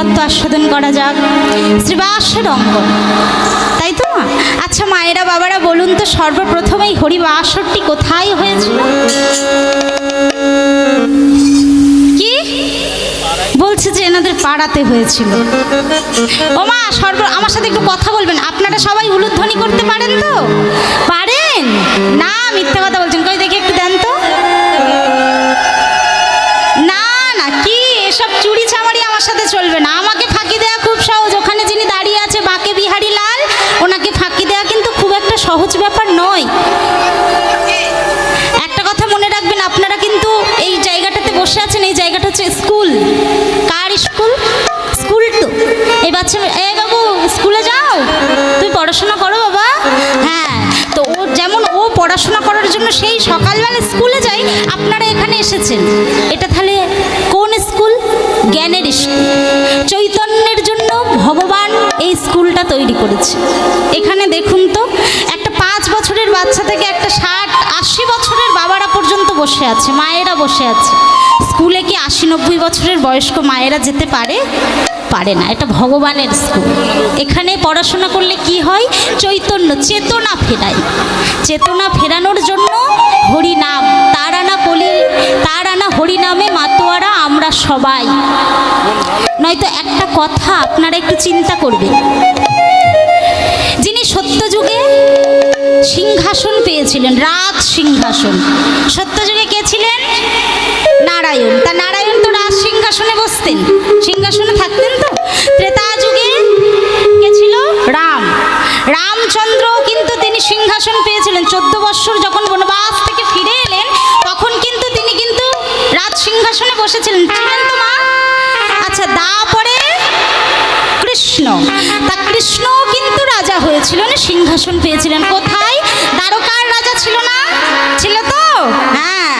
হরিতত্ত্ব আস্বাদন করা যাক। শ্রীবাসের অঙ্গন। তাই তো? আচ্ছা মায়েরা, বাবারা, বলুন তো সর্বপ্রথম সর্বপ্রথমেই হরিবাসরটি কোথায় হয়েছিল? কি? বলছে যে এনাদের পাড়াতে হয়েছিল। ও মা, সর্ব আমার সাথে একটু কথা বলবেন। আপনারা সবাই উলুধ্বনি করতে পারেন তো? পারেন? না, মিথ্যা কথা বলছেন। কই, দেখি একটু দেন তো। না না, কি? এসব চুরি চামারি আমার সাথে চলবে না। আমাকে ফাঁকি দেওয়া খুব সহজ। ওখানে যিনি দাঁড়িয়ে আছে বাঁকে বিহারি লাল, ওনাকে ফাঁকি দেওয়া কিন্তু খুব একটা সহজ ব্যাপার নয়। একটা কথা মনে রাখবেন, আপনারা কিন্তু এই জায়গাটাতে বসে আছেন, এই জায়গাটা হচ্ছে স্কুল। কার স্কুল? স্কুল তো। এই বাচ্চা, এ বাবু, স্কুলে যাও। তুমি পড়াশোনা করো বাবা। হ্যাঁ তো ও যেমন ও পড়াশোনা করার জন্য সেই সকালবেলা স্কুলে যাই আপনারা এখানে এসেছেন। করেছে। এখানে দেখুন তো, একটা পাঁচ বছরের বাচ্চা থেকে একটা ষাট, আশি বছরের বাবারা পর্যন্ত বসে আছে, মায়েরা বসে আছে। স্কুলে কি আশি নব্বই বছরের বয়স্ক মায়েরা যেতে পারে? পারে না, এটা ভগবানের স্কুল। এখানে পড়াশোনা করলে কি হয়? চৈতন্য, চেতনা ফেরায়। চেতনা ফেরানোর জন্য হরিনাম তার আনা কলি তার আনা হরিনামে মাতোয়ারা, আমরা সবাই। নয়তো একটা কথা আপনারা একটু চিন্তা করবেন। পেয়েছিলেন রাজ সিংহাসন। সত্যযুগে কে ছিলেন? নারায়ণ। তা নারায়ণ তো রাজ সিংহাসনে বসতেন। সিংহাসনে থাকতেন তো? ত্রেতা যুগে কে ছিল? রাম। রামচন্দ্র কিন্তু তিনি সিংহাসন পেয়েছিলেন। চোদ্দ বৎসর যখন বনবাস থেকে ফিরে এলেন, তখন কিন্তু তিনি কিন্তু রাজ সিংহাসনে বসেছিলেন। ছিলেন তো মা? আচ্ছা তারপরে কৃষ্ণ। তা কৃষ্ণ কিন্তু রাজা হয়েছিলেন, সিংহাসন পেয়েছিলেন। কোথায়? দ্বারকার রাজা ছিল না? ছিল তো? হ্যাঁ।